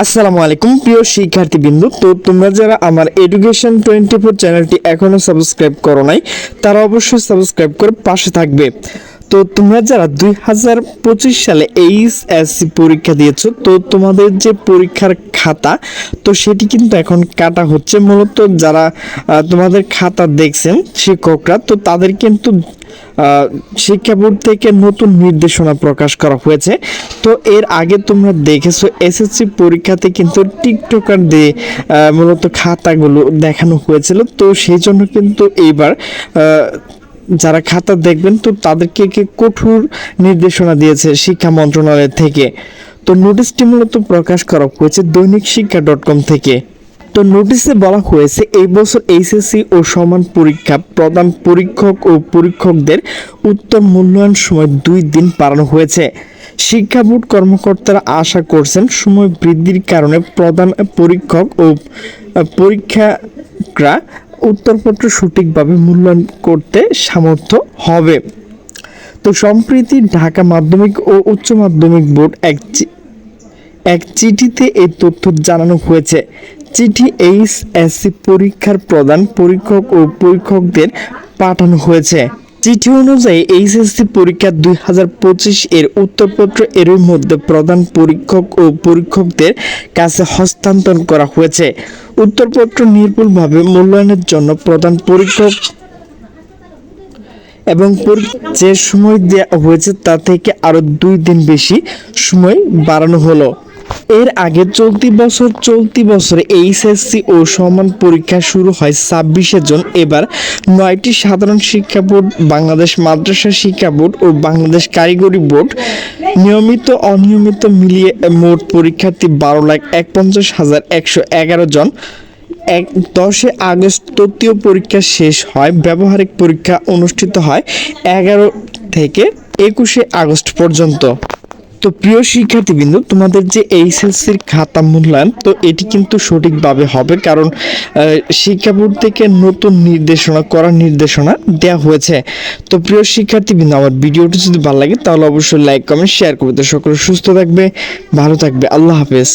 আসসালামু আলাইকুম, প্রিয় শিক্ষার্থীবৃন্দ। তো তোমরা যারা আমার এডুকেশন টোয়েন্টি ফোর চ্যানেলটি এখনও সাবস্ক্রাইব করো নাই, তারা অবশ্যই সাবস্ক্রাইব করে পাশে থাকবে। তো তোমরা যারা দুই হাজার পঁচিশ সালে এইচএসসি পরীক্ষা দিয়েছ, তো তোমাদের যে পরীক্ষার খাতা, তো সেটি কিন্তু এখন কাটা হচ্ছে। মূলত যারা তোমাদের খাতা দেখছেন, শিক্ষকরা, তো তাদের কিন্তু শিক্ষা বোর্ড থেকে নতুন নির্দেশনা প্রকাশ করা হয়েছে। তো এর আগে তোমরা দেখেছ, এসএসসি পরীক্ষাতে কিন্তু টিকটকার দিয়ে মূলত খাতাগুলো দেখানো হয়েছিল। তো সেই জন্য কিন্তু এইবার যারা খাতা দেখবেন, তো তাদেরকে কঠোর নির্দেশনা দিয়েছে শিক্ষা মন্ত্রণালয় থেকে? তো নোটিশটি মূলত প্রকাশ করা হয়েছে দৈনিক শিক্ষা ডট কম থেকে। তো নোটিশে বলা হয়েছে, এই বছর এইচএসসি ও সমান পরীক্ষা প্রদান পরীক্ষক ও পরীক্ষকদের উত্তর মূল্যায়ন সময় দুই দিন বাড়ানো হয়েছে। শিক্ষা বোর্ড কর্মকর্তারা আশা করছেন, সময় বৃদ্ধির কারণে প্রধান পরীক্ষক ও পরীক্ষকরা উত্তরপত্র সঠিকভাবে মূল্যায়ন করতে সামর্থ্য হবে। তো সম্প্রতি ঢাকা মাধ্যমিক ও উচ্চ মাধ্যমিক বোর্ড এক এক চিঠিতে এই তথ্য জানানো হয়েছে। চিঠি এইচ এসসি পরীক্ষার প্রদান পরীক্ষক ও পরীক্ষকদের পাঠানো হয়েছে। চিঠি অনুযায়ী এইচএসসি পরীক্ষা দুই হাজার পঁচিশ এর উত্তরপত্র এর মধ্যে প্রধান পরীক্ষক ও পরীক্ষকদের কাছে হস্তান্তর করা হয়েছে। উত্তরপত্র নির্ভুলভাবে মূল্যায়নের জন্য প্রধান পরীক্ষক এবং যে সময় দেওয়া হয়েছে তা থেকে আরও দুই দিন বেশি সময় বাড়ানো হলো। এর আগে চলতি বছর, চলতি বছরে এইচএসসি ও সমান পরীক্ষা শুরু হয় ছাব্বিশে জন। এবার নয়টি সাধারণ শিক্ষা বোর্ড, বাংলাদেশ মাদ্রাসা শিক্ষা বোর্ড ও বাংলাদেশ কারিগরি বোর্ড নিয়মিত অনিয়মিত মিলিয়ে মোট পরীক্ষার্থী বারো লাখ একপঞ্চাশ হাজার একশো এগারো জন। এক দশে আগস্ট তৃতীয় পরীক্ষা শেষ হয়, ব্যবহারিক পরীক্ষা অনুষ্ঠিত হয় এগারো থেকে একুশে আগস্ট পর্যন্ত। তো প্রিয় শিক্ষার্থীবৃন্দ, তোমাদের যে এইচএসসির খাতা মূল্যায়ন, তো এটি কিন্তু সঠিকভাবে হবে কারণ শিক্ষা বোর্ড থেকে নতুন নির্দেশনা করার নির্দেশনা দেওয়া হয়েছে। তো প্রিয় শিক্ষার্থীবৃন্দ, আমার ভিডিওটি যদি ভালো লাগে, তাহলে অবশ্যই লাইক, কমেন্ট, শেয়ার করবে। তো সকলে সুস্থ থাকবে, ভালো থাকবে। আল্লাহ হাফেজ।